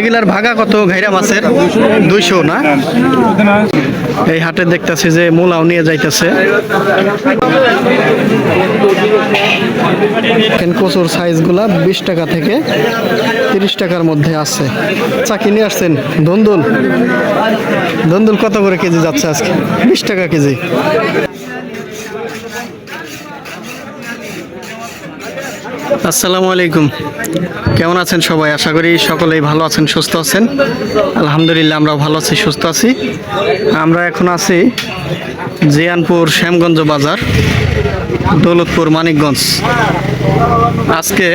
এগুলার ভাগা কত ঘাইরা মাছের দুইশো না? এই হাটে দেখতেছি যে মূলাও নিয়ে যাইতেছে। কচুর সাইজগুলা বিশ টাকা থেকে তিরিশ টাকার মধ্যে আছে। চাকি নিয়ে আসছেন? ধন্দুল। ধন্দুল কত করে কেজি যাচ্ছে আজকে? বিশ টাকা কেজি। আসসালামু আলাইকুম। কেমন আছেন সবাই? আশা করি সকলেই ভালো আছেন, সুস্থ আছেন। আলহামদুলিল্লাহ, আমরাও ভালো আছি, সুস্থ আছি। আমরা এখন আছি জিয়ানপুর শ্যামগঞ্জ বাজার, দৌলতপুর মানিকগঞ্জ। আজকে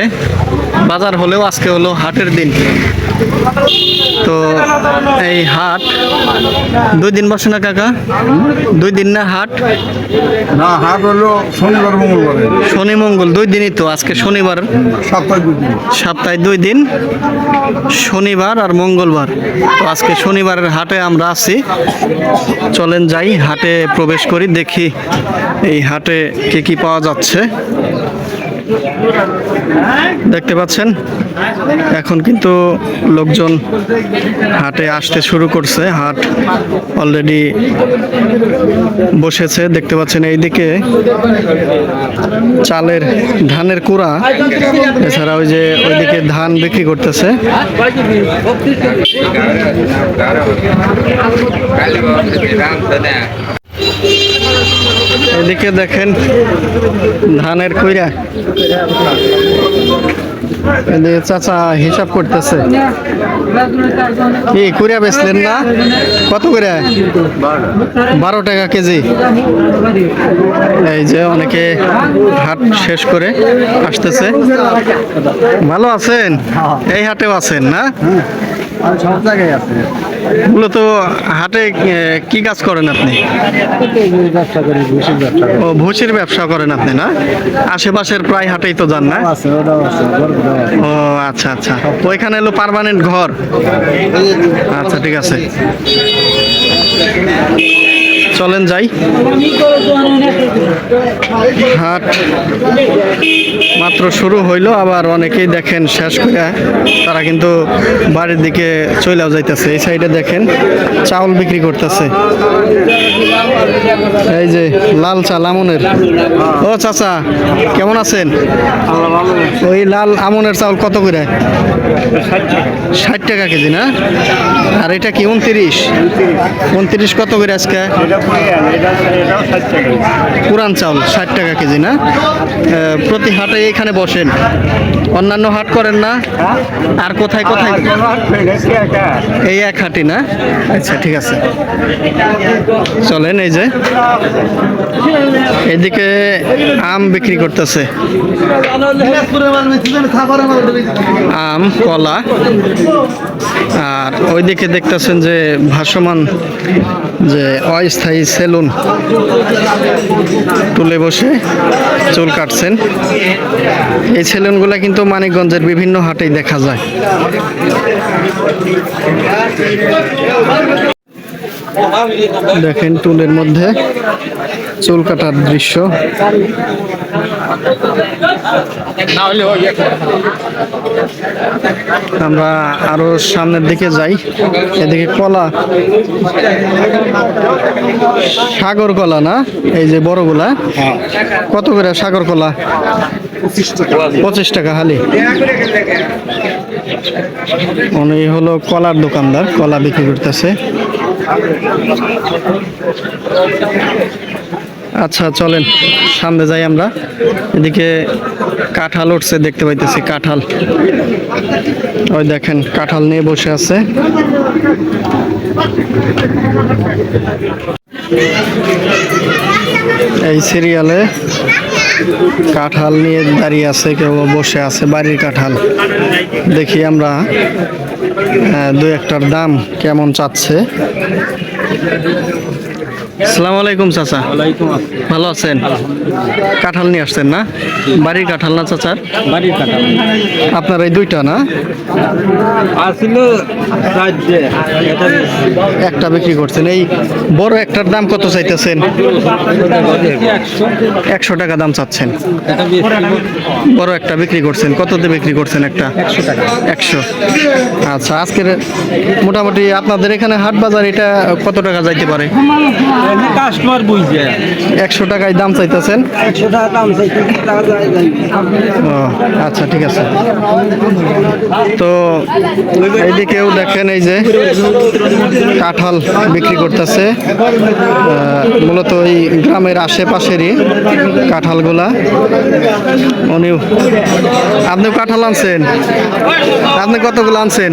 বাজার হলেও আজকে হলো হাটের দিন। তো এই হাট দুই দিন বসে না কাকা? দুই দিন না হাট? না হাট হলো শনিবার মঙ্গলবার। শনি মঙ্গল দুই দিনই তো আজকে শনিবার। সপ্তাহে দুই দিন। সপ্তাহে দুই দিন শনিবার আর মঙ্গলবার। তো আজকে শনিবারের হাটে আমরা আছি। চলেন যাই হাটে প্রবেশ করি দেখি এই হাটে কি কি পাওয়া যাচ্ছে। দেখতে পাচ্ছেন এখন কিন্তু লোকজন হাটে আসতে শুরু করছে হাট অলরেডি বসেছে দেখতে পাচ্ছেন এইদিকে চালের ধানের কুড়া এছাড়া ওই যে ওইদিকে ধান বিক্রি করতেছে এদিকে দেখেন ধানের কইরা। এদিকে চাচা হিসাব করতেছে। কি কুড়িয়া বেচলেন না? কত করে বারো টাকা কেজি। এই যে অনেকে হাট শেষ করে আসতেছে। ভালো আছেন? এই হাটেও আছেন না? সব জায়গায় আছে। মূলত হাটে কি কাজ করেন আপনি? ব্যবসা করি ভুষির ব্যবসা ও ভুসির ব্যবসা করেন আপনি না? আশেপাশের প্রায় হাটেই তো যান না? ও আচ্ছা আচ্ছা। ওইখানে এলো পার্মানেন্ট ঘর? আচ্ছা ঠিক আছে। চলেন যাই। হাট মাত্র শুরু হইল, আবার অনেকেই দেখেন শেষ করে তারা কিন্তু বাড়ির দিকে চলেও যাইতেছে। এই সাইডে দেখেন চাউল বিক্রি করতেছে। এই যে লাল চা লামনের ও চাচা, কেমন আছেন? ওই লাল আমনের চাউল কত করে? ষাট টাকা কেজি না? আর এটা কি উনত্রিশ? উনত্রিশ কত করে আজকে? পুরান চাউল ষাট টাকা কেজি, না? প্রতি হাটে এখানে বসেন। অন্যান্য হাট করেন না? আর কোথায় কোথায়? এই এক হাটি না? আচ্ছা ঠিক আছে। চলেন, এই যে। এদিকে আম বিক্রি করতেছে। আম, কলা। আর ওইদিকে দেখতেছেন যে ভাসমান যে অস্থায়ী সেলুন তুলে বসে চুল কাটছেন। এই সেলুনগুলো কিন্তু মানিকগঞ্জের বিভিন্ন হাটেই দেখা যায়। দেখেন টুলের মধ্যে চুল কাটার দৃশ্য। আমরা আরও সামনের দিকে যাই। এদিকে কলা। সাগর কলা না? এই যে বড়গুলা। কত করে সাগর কলা? পঁচিশ টাকা হালি। উনি হলো কলার দোকানদার, কলা বিক্রি করতেছে। আচ্ছা চলেন, সামনে যাই আমরা। এদিকে কাঁঠাল উঠছে, দেখতে পাইতেছি কাঁঠাল। ওই দেখেন, কাঁঠাল নিয়ে বসে আছে। এই সিরিয়ালে কাঁঠাল নিয়ে দাঁড়িয়ে আছে, কেউ বসে আছে, বাড়ির কাঁঠাল। দেখি আমরা দু একটার দাম কেমন চাচ্ছে? আসসালামু আলাইকুম চাচা। ভালো আছেন? কাঁঠাল নিয়ে আসছেন না? বাড়ির কাঁঠাল না চাচার বাড়ির কাটা আপনার এই দুইটা না? একটা বিক্রি করছেন। এই বড় একটার দাম কত চাইতেছেন? একশো টাকা দাম চাচ্ছেন। বড় একটা বিক্রি করছেন। কততে বিক্রি করছেন একটা? একশো। আচ্ছা আজকের মোটামুটি আপনাদের এখানে হাট বাজার এটা কত টাকা যাইতে পারে? কাস্টমার বুঝছে একশো টাকায় দাম চাইতেছেন? একশো টাকা দাম আচ্ছা ঠিক আছে। তো এইদিকেও দেখেন এই যে কাঁঠাল বিক্রি করতেছে। মূলত এই গ্রামের আশেপাশেরই কাঁঠালগুলা। উনিও আপনি কাঁঠাল আনছেন? আপনি কতগুলো আনছেন?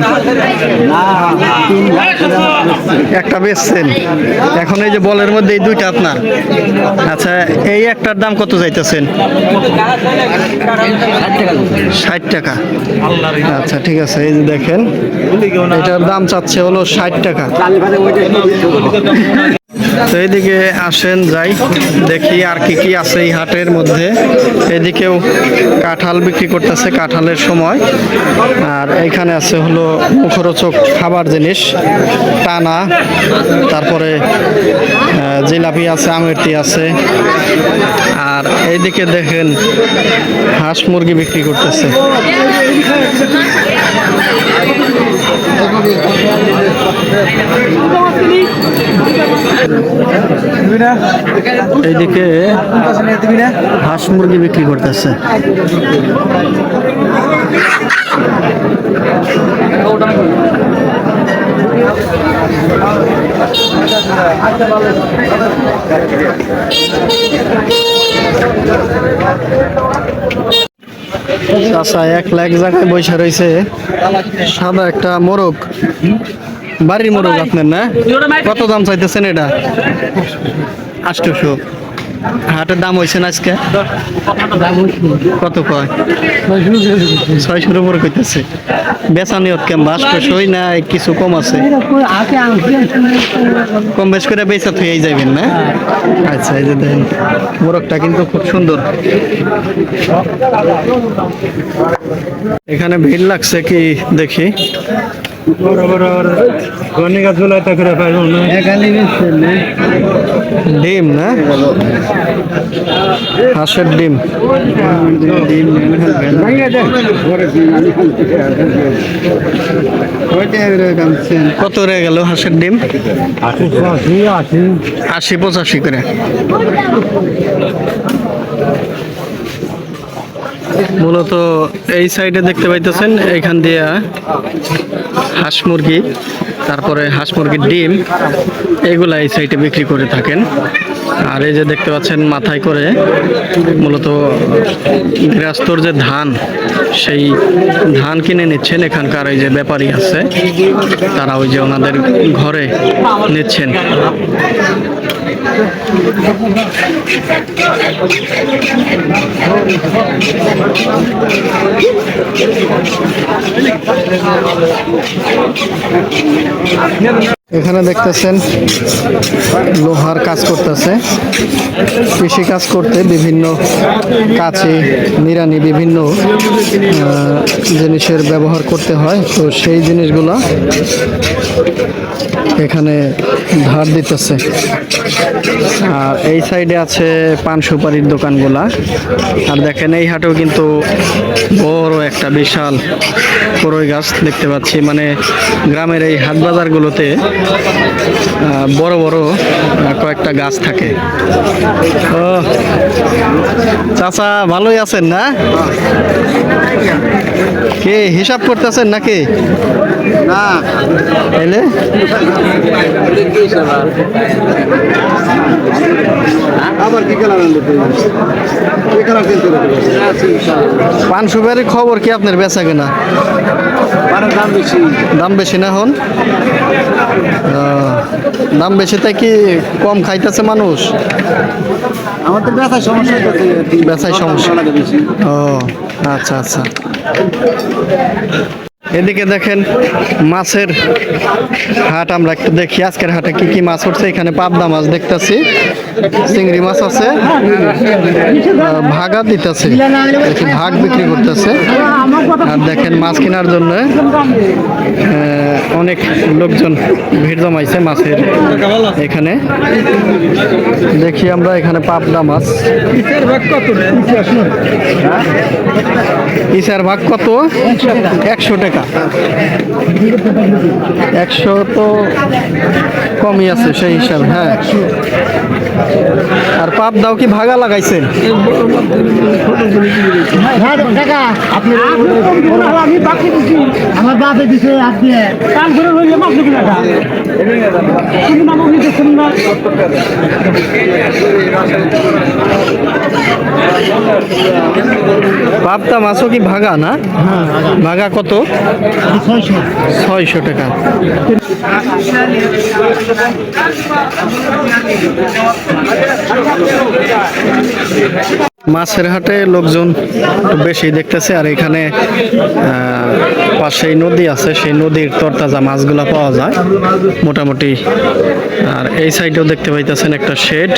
একটা বেচছেন। এখন এই যে বলের মধ্যে এই দুইটা আপনার? আচ্ছা এই একটার দাম কত যাইতেছেন ষাট টাকা। আচ্ছা ঠিক আছে, এই যে দেখেন, এটার দাম চাচ্ছে হলো ষাট টাকা। তো এইদিকে আসেন, যাই, দেখি আর কি কি আছে এই হাটের মধ্যে। এদিকেও কাঁঠাল বিক্রি করতেছে কাঁঠালের সময়। আর এইখানে আছে হলো মুখরোচক খাবার জিনিস, টানা, তারপরে জিলাপি আছে, আমেরটি আছে। আর এইদিকে দেখেন হাঁস মুরগি বিক্রি করতেছে। এইদিকে হাঁস মুরগি বিক্রি করতেছে। চাষা এক লাখ জায়গায় বৈশা রয়েছে সাদা একটা মোরগ। বাড়ির মোরগ আপনার না? কত দাম চাইতেছেন এটা? আষ্টশো হাটের দাম হয়েছে না আজকে? কত কয়? ছয়শোর উপর কইতেছে। বেচা নিয়ত কেমন? আষ্টশোই না কিছু কম আছে? কম বেশ করে বেচা থুয়েই যাবেন না? আচ্ছা এই যে দেখেন, মোরগটা কিন্তু খুব সুন্দর। এখানে ভিড় লাগছে কি দেখি? ডিম না? হাঁসের ডিম। কত রে গেল হাঁসের ডিম? আশি পঁচাশি করে। মূলত এই সাইডে দেখতে পাইতেছেন এইখান দিয়ে হাঁস মুরগি, তারপরে হাঁস মুরগির ডিম, এগুলা এই সাইডে বিক্রি করে থাকেন। আর এই যে দেখতে পাচ্ছেন মাথায় করে মূলত গৃহস্থর যে ধান, সেই ধান কিনে নিচ্ছেন। এখানকার এই যে ব্যাপারী আছে, তারা ওই যে ওনাদের ঘরে নিচ্ছেন। এখানে দেখতেছেন লোহার কাজ করতেছে। কৃষি কাজ করতে বিভিন্ন কাছে নিরানি বিভিন্ন জিনিসের ব্যবহার করতে হয়। তো সেই জিনিসগুলো এখানে ধার দিতেছে। আর এই সাইডে আছে পান সুপারির দোকানগুলা। আর দেখেন, এই হাটেও কিন্তু বড় একটা বিশাল করই গাছ দেখতে পাচ্ছি। মানে গ্রামের এই হাট বাজারগুলোতে বড় বড় কয়েকটা গাছ থাকে। ও, চাচা ভালোই আছেন না? কে হিসাব করতেছেন নাকি? না। এলে? আবার কি কালার পান সুপারির খবর কি আপনার বেচা কেনা? দাম বেশি। দাম বেশি না হন দাম বেশি তাই কি কম খাইতেছে মানুষ? আমাদের ব্যথায় সমস্যা ব্যথায় সমস্যা। ও আচ্ছা আচ্ছা। এদিকে দেখেন মাছের হাট আমরা একটু দেখি আজকের হাটে কি কি মাছ উঠছে। এখানে পাবদা মাছ দেখতেছি চিংড়ি মাছ আছে ভাগা দিতেছে ভাগ বিক্রি করতেছে। আর দেখেন মাছ কেনার জন্য অনেক লোকজন ভিড় জমাইছে মাছের এখানে। দেখি আমরা এখানে পাবদা মাছ। ইসার ভাগ কত? একশো টাকা। একশো তো কমই আছে সেই হিসাবে হ্যাঁ। আর পাপ দাও কি ভাগা লাগাইছেন আমার বাপে দিছে শুনবা পাবদা মাছও কি ভাগা না? ভাগা কত? ছয়শো টাকা। মাছের হাটে লোকজন বেশি দেখতেছে, আর এখানে পাশেই নদী আছে, সেই নদীর তরতাজা মাছগুলা পাওয়া যায়, মোটামুটি। আর এই সাইডেও দেখতে পাইতেছেন একটা শেড।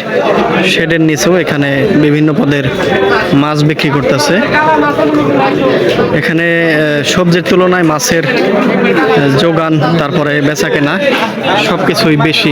শেডের নিচেও এখানে বিভিন্ন পদের মাছ বিক্রি করতেছে। এখানে সবজির তুলনায় মাছের যোগান, তারপরে বেচা কেনা সব কিছুই বেশি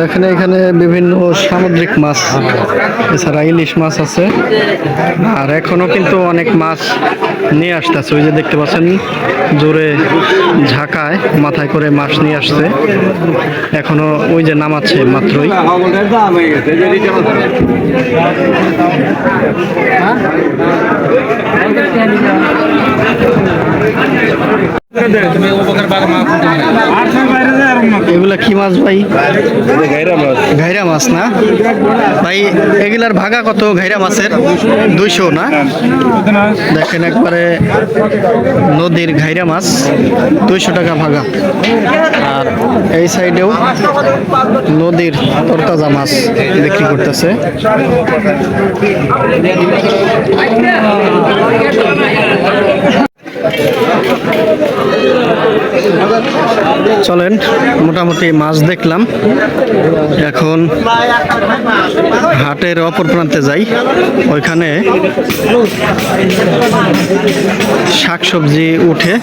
দেখেন এখানে বিভিন্ন সামুদ্রিক মাছ, এছাড়া ইলিশ মাছ আছে। আর এখনও কিন্তু অনেক মাছ নিয়ে আসতেছে। ওই যে দেখতে পাচ্ছেন, জোরে ঝাঁকায়, মাথায় করে মাছ নিয়ে আসছে। এখনও ওই যে নামাচ্ছে মাত্রই। এগুলা কি মাছ ভাই? ঘাইরা মাছ। না? ভাই এগুলার ভাগা কত ঘাইরা মাছের? দুইশো না? দেখেন একবারে নদীর ঘাইরা মাছ দুইশো টাকা ভাগা। আর এই সাইডেও নদীর তরতাজা মাছ বিক্রি করতেছে। চলেন, মোটামুটি মাছ দেখলাম। এখন হাটের অপর প্রান্তে যাই। ওইখানে শাকসবজি উঠে।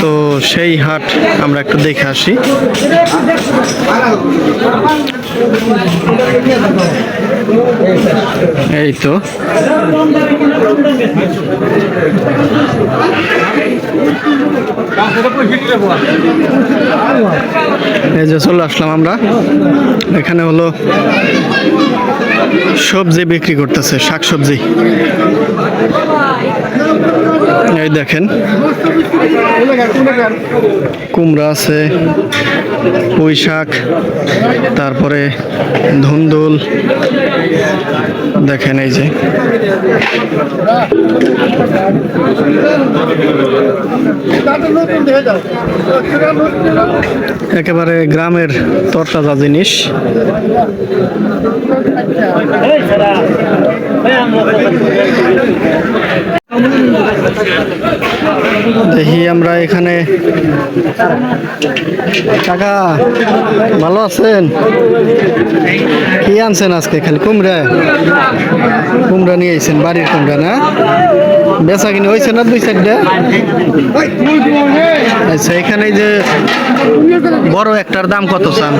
তো সেই হাট আমরা একটু দেখে আসি। এই তো। এই যে চলে আসলাম আমরা। এখানে হলো সবজি বিক্রি করতেছে শাক সবজি এই দেখেন, কুমড়া আছে শাক তারপরে ধুন্দুল দেখেন এই যে। একেবারে গ্রামের তরতাজা জিনিস। দেখি আমরা এখানে। কাকা, ভালো আছেন? কি আনছেন আজকে? খালি কুমড়া। কুমড়া নিয়ে আইছেন, বাড়ির কুমড়া, না? বেচা কিনে হয়েছে না দুই চারটা? আচ্ছা এখানে যে বড় একটার দাম কত চান?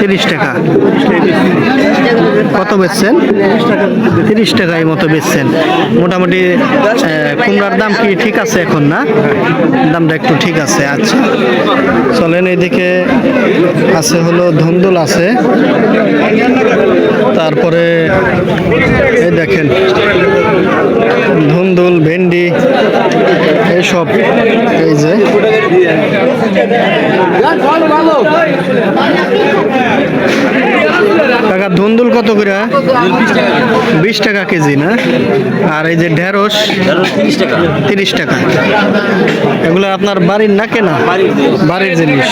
তিরিশ টাকা। কত বেচছেন? তিরিশ টাকা এই মতো বেচছেন। মোটামুটি কুমড়ার দাম কি ঠিক আছে এখন না? দামটা একটু ঠিক আছে আচ্ছা। চলেন এইদিকে আছে হলো ধুন্দুল আছে। তারপরে, এই দেখেন ধুন্দুল ভেন্ডি এইসব এই যে। কাকা কাকা ধুন্দুল কত করে? বিশ টাকা কেজি, না? আর এই যে ঢেঁড়স, তিরিশ টাকা টাকা। এগুলো আপনার বাড়ির না কেনা? বাড়ির জিনিস।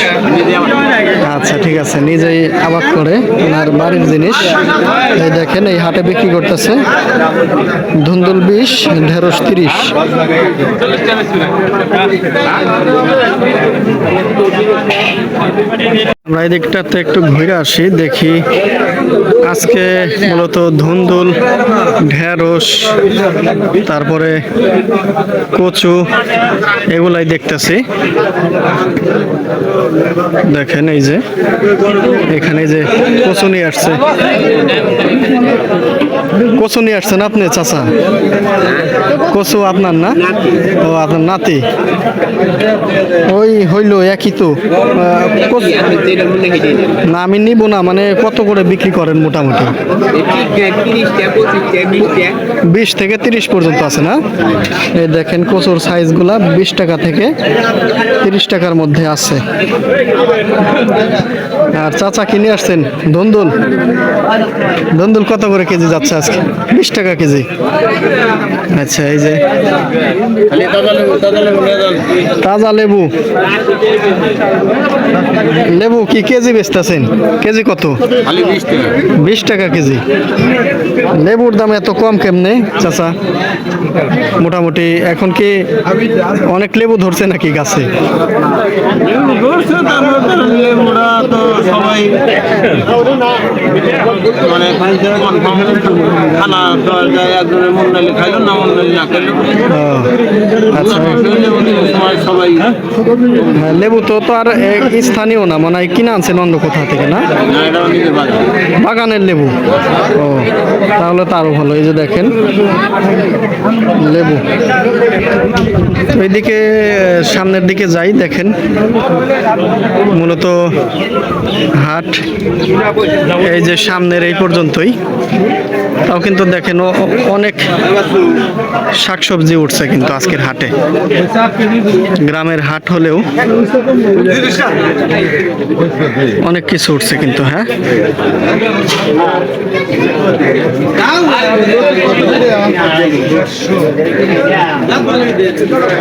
আচ্ছা ঠিক আছে, নিজেই আবাদ করে ওনার বাড়ির জিনিস। এই দেখেন, এই হাটে বিক্রি করতেছে। ধুন্দুল বিশ, ঢেঁড়স তিরিশ। আমরা এই দিকটাতে একটু ঘুরে আসি, দেখি আজকে মূলত ধুন্দুল, ঢেঁড়স, তারপরে কচু এগুলাই দেখতেছি। দেখেন এই যে, এখানে যে কচু নিয়ে আসছে। কচু নিয়ে আসছেন আপনি, চাচা? কচু আপনার না? ও, আপনার নাতি? ওই হইল একই তো। না, আমি নিব না মানে কত করে বিক্রি করেন মোটামুটি? বিশ থেকে তিরিশ পর্যন্ত আছে না? এই দেখেন কচুর সাইজগুলা বিশ টাকা থেকে তিরিশ টাকার মধ্যে আছে। আর চাচা কিনে আসছেন? ধন্দুল ধন্দুল কত করে কেজি যাচ্ছে আজকে? বিশ টাকা কেজি। আচ্ছা এই যে। তাজা লেবু। লেবু কি কেজি বেচতেছেন? কেজি কত? বিশ টাকা কেজি। লেবুর দাম এত কম কেমনে, চাচা? মোটামুটি এখন কি অনেক লেবু ধরছে নাকি গাছে? সবাই মানে খানা দেওয়া যায় একজনের মন নাইলে খাইলো না মন নাইলে না খাইলো। আচ্ছা। লেবু সবাই হ্যাঁ, লেবু তো তো আর স্থানীয় না মানে কিনে আনছেন অন্য কোথা থেকে না? বাগানের লেবু। ও তাহলে তো আরও ভালো এই যে দেখেন লেবু। ওইদিকে, সামনের দিকে যাই, দেখেন। মূলত হাট, এই যে সামনের এই পর্যন্তই। তাও কিন্তু দেখেন অনেক শাকসবজি উঠছে কিন্তু আজকের হাটে। গ্রামের হাট হলেও অনেক কিছু উঠছে কিন্তু হ্যাঁ?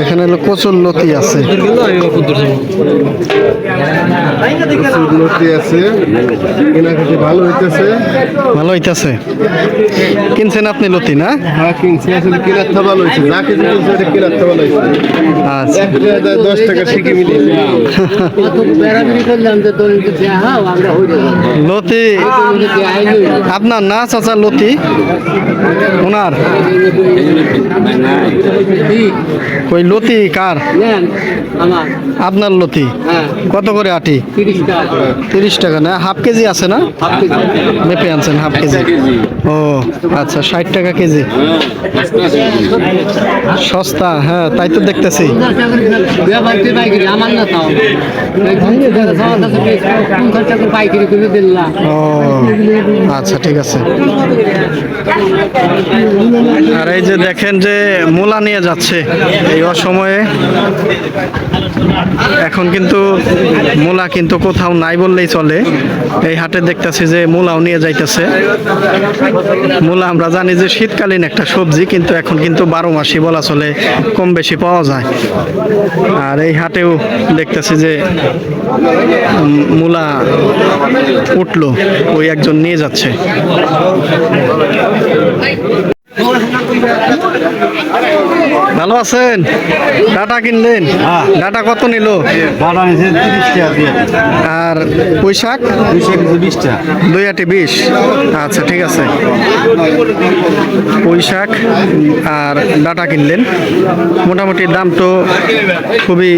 এখানে হলো কচুর লতি আছে। লতি আছে। কেনাকাটি ভালো হইতেছে। ভালো হইতাছে। কিনছেন আপনি লতি না? হ্যাঁ কিনছি। আসলে কেনার তো ভালো হয়েছে যা কিছু কিনছে এটা কেনার তো ভালো হয়েছে আচ্ছা। দশ টাকা মিলিয়েছে। লতি আপনার না চাচা লতি? ওনার? কই লতি কার? আপনার লতি? কত করে আটি? তিরিশ টাকা না? হাফ কেজি আছে না? মেপে আনছেন, হাফ কেজি। ও আচ্ছা ষাট টাকা কেজি। সস্তা হ্যাঁ তাই তো দেখতেছি। ও আচ্ছা ঠিক আছে। আর এই যে দেখেন যে মূলা নিয়ে যাচ্ছে এই অসময়ে। এখন কিন্তু মূলা কিন্তু কোথাও নাই বললেই চলে। এই হাটে দেখতেছি যে মূলাও নিয়ে যাইতেছে। মূলা আমরা জানি যে শীতকালীন একটা সবজি, কিন্তু এখন কিন্তু বারো মাসই বলা চলে কম বেশি পাওয়া যায়। আর এই হাটেও দেখতেছি যে মূলা উঠল, ওই একজন নিয়ে যাচ্ছে। ভালো আছেন? ডাটা কিনলেন? ডাটা কত নিল? আর পুঁই শাক? দুইশো কেজি বিশ টাকা। দুই আটি বিশ? আচ্ছা ঠিক আছে। পুঁই শাক আর ডাটা কিনলেন। মোটামুটি দাম তো খুবই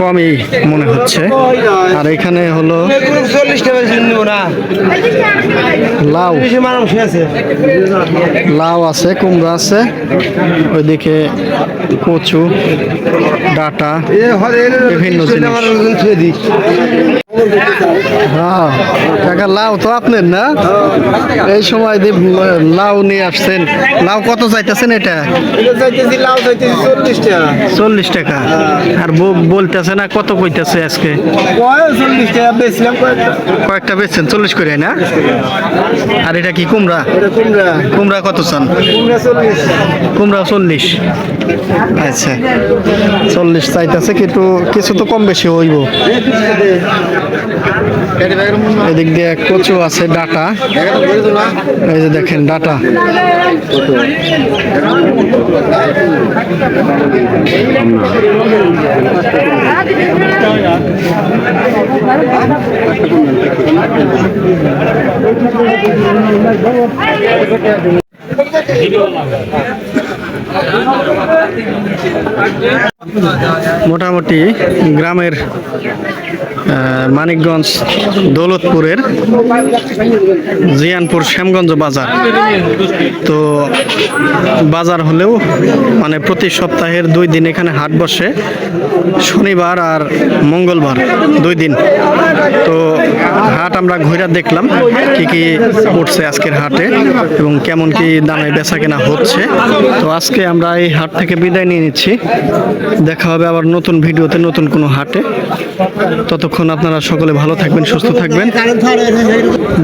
কমই মনে হচ্ছে। আর এখানে হলো লাউ। লাউ আছে কুমড়া আছে ওইদিকে কচু ডাটা বিভিন্ন জিনিস। কাকা লাউ তো আপনার না? এই সময় দিয়ে লাউ নিয়ে আসছেন। লাউ কত চাইতেছেন এটা? এটা লাউ চাইতেছি চল্লিশ টাকা। টাকা। আর বলতেছে না কত কইতেছে আজকে? কয়েকটা। বেচছেন চল্লিশ করে না? আর এটা কি কুমড়া? কুমড়া। কুমড়া কত চান? কুমড়া চল্লিশ। কুমড়া চল্লিশ। আচ্ছা। চল্লিশ চাইতেছে কিন্তু কিছু তো কম বেশি হইব। এদিক দিয়ে কচু আছে ডাটা। এই যে দেখেন ডাটা। মোটামুটি গ্রামের মানিকগঞ্জ দৌলতপুরের জিয়ানপুর শ্যামগঞ্জ বাজার। তো বাজার হলেও মানে প্রতি সপ্তাহের দুই দিন এখানে হাট বসে, শনিবার আর মঙ্গলবার দুই দিন। তো হাট আমরা ঘুরে দেখলাম কি কি উঠছে আজকের হাটে এবং কেমন কি দামে বেচা কেনা হচ্ছে। তো আজকে আমরা এই হাট থেকে বিদায় নিয়ে নিচ্ছি। দেখা হবে আবার নতুন ভিডিওতে নতুন কোনো হাটে। ততক্ষণ আপনারা সকলে ভালো থাকবেন, সুস্থ থাকবেন।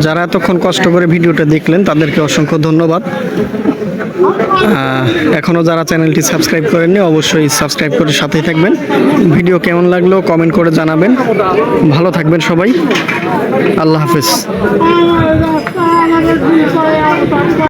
যারা এতক্ষণ কষ্ট করে ভিডিওটা দেখলেন, তাদেরকে অসংখ্য ধন্যবাদ। এখনও যারা চ্যানেলটি সাবস্ক্রাইব করেননি, অবশ্যই সাবস্ক্রাইব করে সাথেই থাকবেন। ভিডিও কেমন লাগল কমেন্ট করে জানাবেন। ভালো থাকবেন সবাই। আল্লাহ হাফেজ।